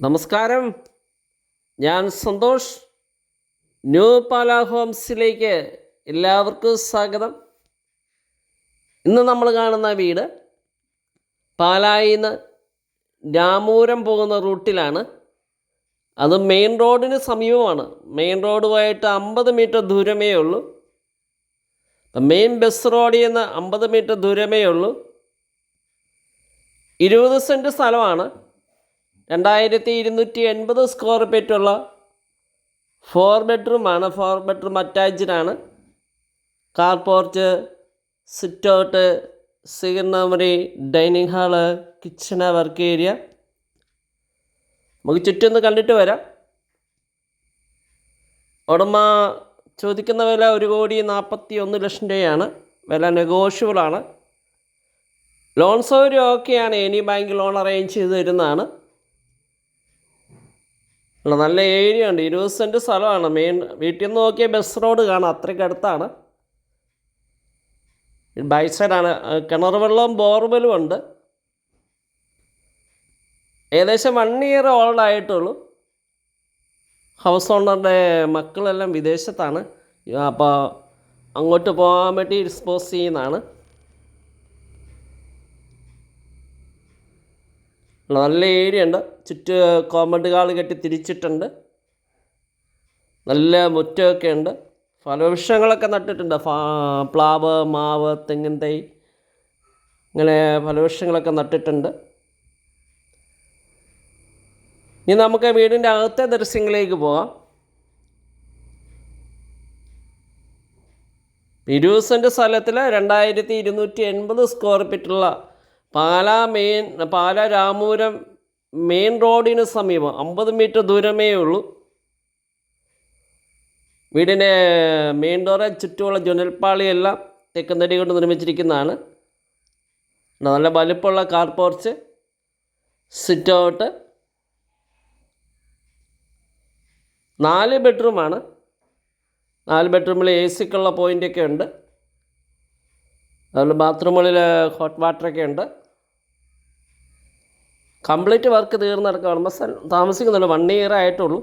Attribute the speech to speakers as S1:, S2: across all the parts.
S1: നമസ്കാരം. ഞാൻ സന്തോഷ്. ന്യൂ പാല ഹോംസിലേക്ക് എല്ലാവർക്കും സ്വാഗതം. ഇന്ന് നമ്മൾ കാണുന്ന വീട് പാലായിൽ നിന്ന് രാമൂരം പോകുന്ന റൂട്ടിലാണ്. അത് മെയിൻ റോഡിന് സമീപമാണ്. മെയിൻ റോഡുമായിട്ട് അമ്പത് മീറ്റർ ദൂരമേ ഉള്ളൂ. മെയിൻ ബസ് റോഡിൽ നിന്ന് അമ്പത് മീറ്റർ ദൂരമേ ഉള്ളൂ. ഇരുപത് സെന്റ് സ്ഥലമാണ്. രണ്ടായിരത്തി ഇരുന്നൂറ്റി എൺപത് സ്ക്വയർ ഫീറ്റുള്ള ഫോർ ബെഡ്റൂമാണ് ഫോർ ബെഡ്റൂം അറ്റാച്ച്ഡാണ് car porch sit out സ്വീകരണമുറി dining hall kitchen work area നമുക്ക് ചുറ്റൊന്ന് കണ്ടിട്ട് വരാം. ഉടമ ചോദിക്കുന്ന വില ഒരു കോടി നാൽപ്പത്തി ഒന്ന് ലക്ഷം രൂപയാണ്. വില നെഗോഷ്യബിളാണ് ലോൺ സൗകര്യം ഓക്കെയാണ് എനി ബാങ്ക് ലോൺ അറേഞ്ച് ചെയ്ത് തരുന്നതാണ്. ഉള്ള നല്ല ഏരിയ ഉണ്ട്. ഇരുപത് സെന്റ് സ്ഥലമാണ്. മെയിൻ വീട്ടിൽ നിന്ന് നോക്കിയാൽ ബസ് റോഡ് കാണാം. അത്രയ്ക്ക് അടുത്താണ്. ബൈക്ക് സൈഡാണ് കിണർ വെള്ളവും ബോർവെലും ഉണ്ട്. ഏകദേശം വൺ ഇയർ ഓൾഡ് ആയിട്ടുള്ളൂ. ഹൗസ് ഓണറുടെ മക്കളെല്ലാം വിദേശത്താണ്. അപ്പോൾ അങ്ങോട്ട് പോകാൻ വേണ്ടി ഡിസ്പോസ് ചെയ്യുന്നതാണ്. നല്ല ഏരിയ ഉണ്ട്. ചുറ്റ് കോമ്പൗണ്ട് കാൾ കെട്ടി തിരിച്ചിട്ടുണ്ട്. നല്ല മുറ്റമൊക്കെ ഉണ്ട്. ഫലവൃക്ഷങ്ങളൊക്കെ നട്ടിട്ടുണ്ട്. പ്ലാവ് മാവ് തെങ്ങിൻ തൈ ഇങ്ങനെ ഫലവൃക്ഷങ്ങളൊക്കെ നട്ടിട്ടുണ്ട്. ഇനി നമുക്ക് വീടിന്റെ അകത്തെ ദൃശ്യങ്ങളിലേക്ക് പോകാം ഇരുപത് സെന്റ് സ്ഥലത്തിൽ രണ്ടായിരത്തി ഇരുന്നൂറ്റി എൺപത് സ്ക്വയർ ഫീറ്റുള്ള പാലാ മെയിൻ പാലാ രാമൂരം മെയിൻ റോഡിന് സമീപം അമ്പത് മീറ്റർ ദൂരമേ ഉള്ളൂ. വീടിന്റെ മെയിൻ ഡോറെ ചുറ്റുമുള്ള ജുനൽപ്പാളിയെല്ലാം തെക്കന്തടി കൊണ്ട് നിർമ്മിച്ചിരിക്കുന്നതാണ്. നല്ല വലുപ്പമുള്ള കാർ പോർച്ച് സിറ്റ് ഔട്ട്. നാല് ബെഡ്റൂമാണ്. നാല് ബെഡ്റൂമിൽ എ സിക്കുള്ള പോയിന്റൊക്കെ ഉണ്ട്. അതുപോലെ ബാത്റൂമുകളിൽ ഹോട്ട് വാട്ടറൊക്കെ ഉണ്ട്. കംപ്ലീറ്റ് വർക്ക് തീർന്നെടുക്കുക ബസ് താമസിക്കുന്നുള്ളൂ വൺ ഇയർ ആയിട്ടുള്ളൂ.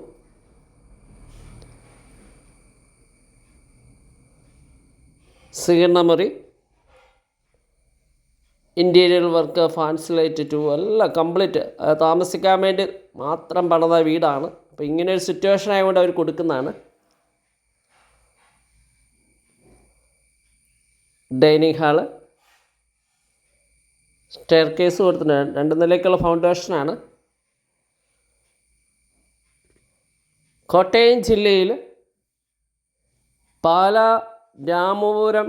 S1: സ്വീകരണമുറി ഇന്റീരിയർ വർക്ക് ഫാൻസ് ലൈറ്റ് ടു എല്ലാം കംപ്ലീറ്റ് താമസിക്കാൻ വേണ്ടി മാത്രം പണിത വീടാണ്. അപ്പോൾ ഇങ്ങനെ ഒരു സിറ്റുവേഷൻ ആയതുകൊണ്ട് അവർ കൊടുക്കുന്നതാണ്. ഡൈനിങ് ഹാൾ സ്റ്റെയർ കേസ് കൊടുത്തിട്ടുണ്ട്. രണ്ട് നിലയ്ക്കുള്ള ഫൗണ്ടേഷനാണ് കോട്ടയം ജില്ലയിൽ പാല രാമപുരം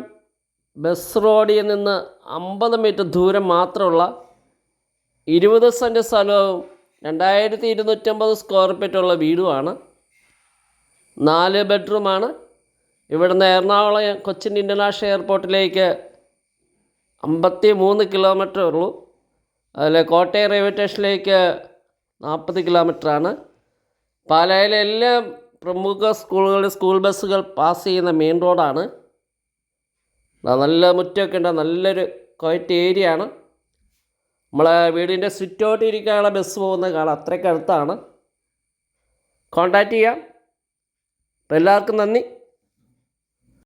S1: ബസ് റോഡിൽ നിന്ന് അമ്പത് മീറ്റർ ദൂരം മാത്രമുള്ള ഇരുപത് സെന്റ് സ്ഥലവും രണ്ടായിരത്തി ഇരുന്നൂറ്റമ്പത് സ്ക്വയർ ഫീറ്റുള്ള വീടുമാണ്. നാല് ബെഡ്റൂമാണ് ഇവിടുന്ന് എറണാകുളം കൊച്ചിൻ ഇന്റർനാഷണൽ എയർപോർട്ടിലേക്ക് അമ്പത്തി മൂന്ന് കിലോമീറ്റർ ഉള്ളൂ. അതിൽ കോട്ടയം റെയിൽവേ സ്റ്റേഷനിലേക്ക് നാൽപ്പത് കിലോമീറ്ററാണ് പാലായിലെ എല്ലാ പ്രമുഖ സ്കൂളുകളുടെ സ്കൂൾ ബസ്സുകൾ പാസ് ചെയ്യുന്ന മെയിൻ റോഡാണ് നല്ല മുറ്റമൊക്കെ ഉണ്ട്. നല്ലൊരു ക്വയറ്റ് ഏരിയ ആണ്. നമ്മളെ വീടിന്റെ സ്വിറ്റ് ഔട്ട് ഇരിക്കാനുള്ള ബസ് പോകുന്ന കാണാം. അത്രയ്ക്ക് അടുത്താണ്. കോണ്ടാക്റ്റ് ചെയ്യാം. എല്ലാവർക്കും നന്ദി.